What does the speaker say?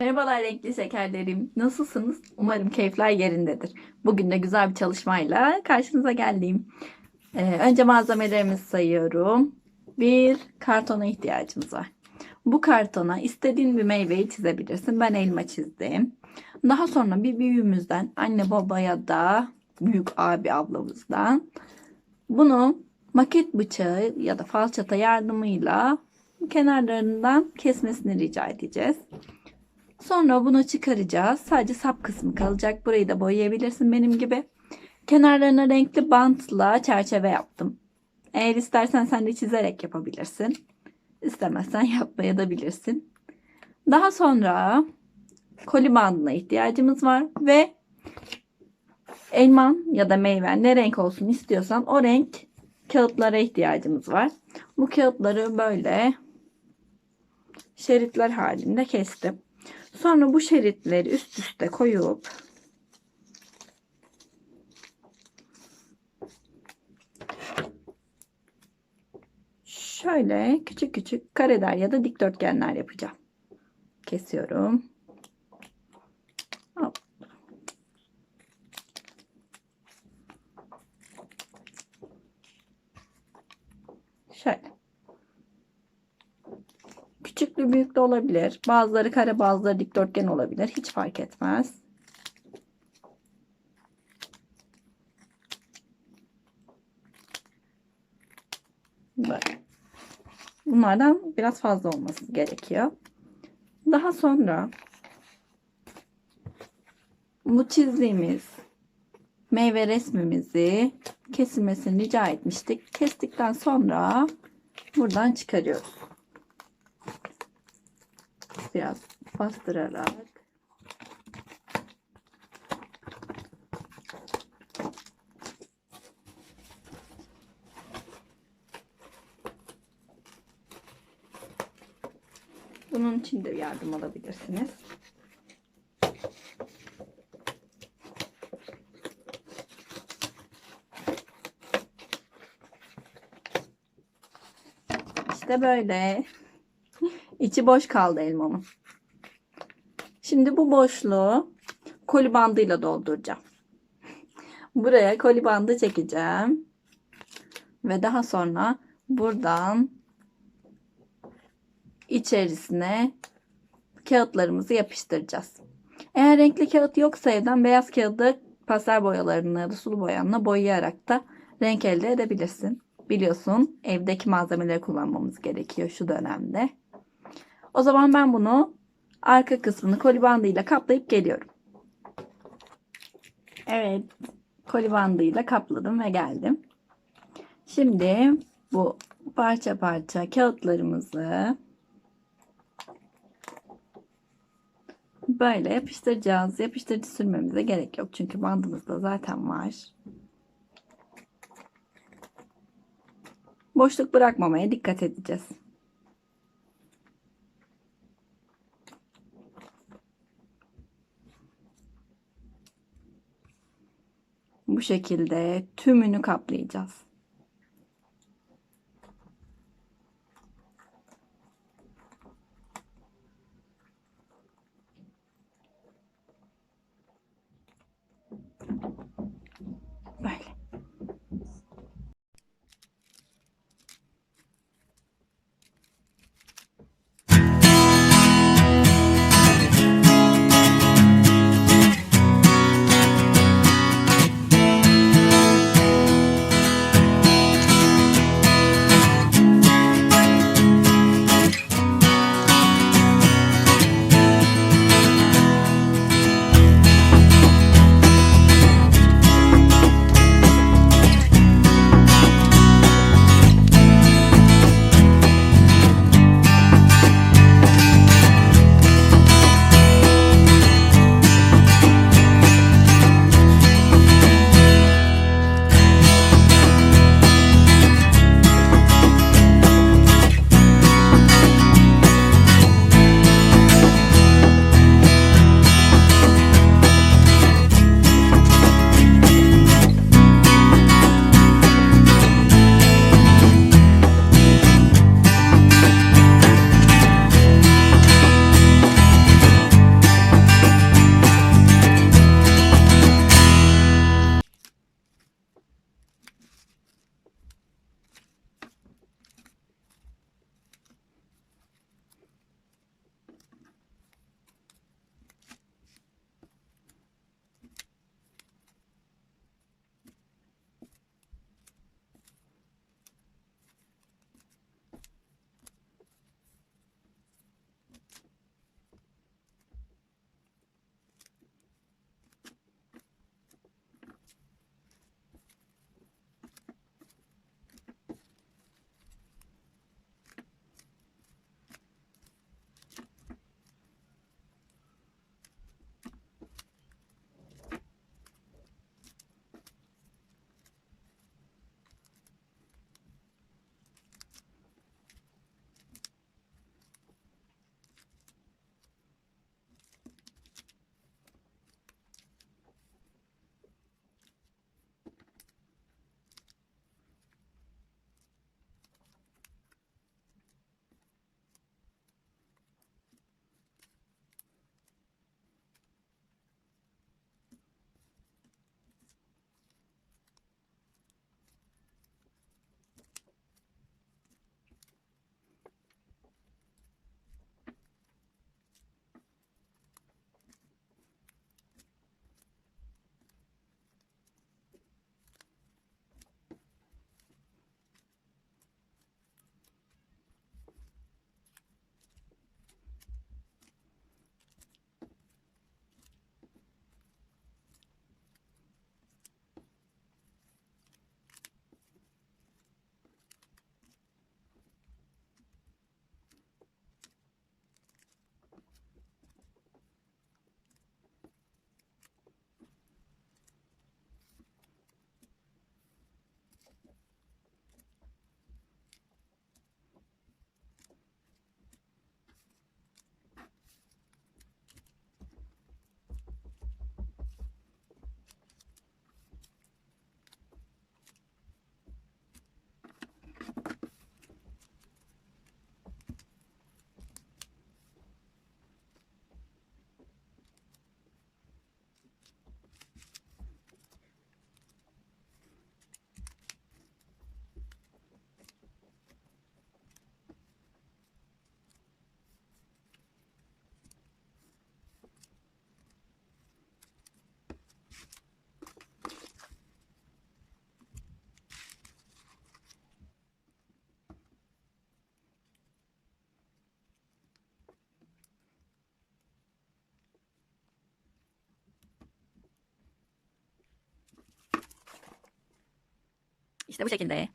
Merhabalar renkli şekerlerim. Nasılsınız? Umarım keyifler yerindedir. Bugün de güzel bir çalışmayla karşınıza geldim. Ee, önce malzemelerimizi sayıyorum. Bir kartona ihtiyacımız var. Bu kartona istediğin bir meyveyi çizebilirsin. Ben elma çizdim. Daha sonra bir büyüğümüzden, anne baba ya da büyük abi ablamızdan bunu maket bıçağı ya da falçata yardımıyla kenarlarından kesmesini rica edeceğiz. Sonra bunu çıkaracağız. Sadece sap kısmı kalacak. Burayı da boyayabilirsin benim gibi. Kenarlarına renkli bantla çerçeve yaptım. Eğer istersen sen de çizerek yapabilirsin. İstemezsen yapmaya da bilirsin. Daha sonra koli bandına ihtiyacımız var ve elman ya da meyven ne renk olsun istiyorsan o renk kağıtlara ihtiyacımız var. Bu kağıtları böyle şeritler halinde kestim. Sonra bu şeritleri üst üste koyup şöyle küçük küçük kareler ya da dikdörtgenler yapacağım. Kesiyorum. Hop. Şöyle. Küçüklü büyüklü olabilir. Bazıları kare bazıları dikdörtgen olabilir. Hiç fark etmez. Bunlardan biraz fazla olması gerekiyor. Daha sonra bu çizdiğimiz meyve resmimizi kesilmesini rica etmiştik. Kestikten sonra buradan çıkarıyoruz biraz bastırarak bunun için de yardım alabilirsiniz. İşte böyle. İçi boş kaldı elmamın. Şimdi bu boşluğu koli bandıyla dolduracağım. Buraya koli bandı çekeceğim. Ve daha sonra buradan içerisine kağıtlarımızı yapıştıracağız. Eğer renkli kağıt yoksa evden beyaz kağıdı pastel boyalarını ya da sulu boyanla boyayarak da renk elde edebilirsin. Biliyorsun evdeki malzemeleri kullanmamız gerekiyor şu dönemde. O zaman ben bunu arka kısmını koli bandıyla kaplayıp geliyorum. Evet, koli bandıyla kapladım ve geldim. Şimdi bu parça parça kağıtlarımızı böyle yapıştıracağız. Yapıştırıcı sürmemize gerek yok çünkü bandımızda zaten var. Boşluk bırakmamaya dikkat edeceğiz. Bu şekilde tümünü kaplayacağız. İşte bu şekilde.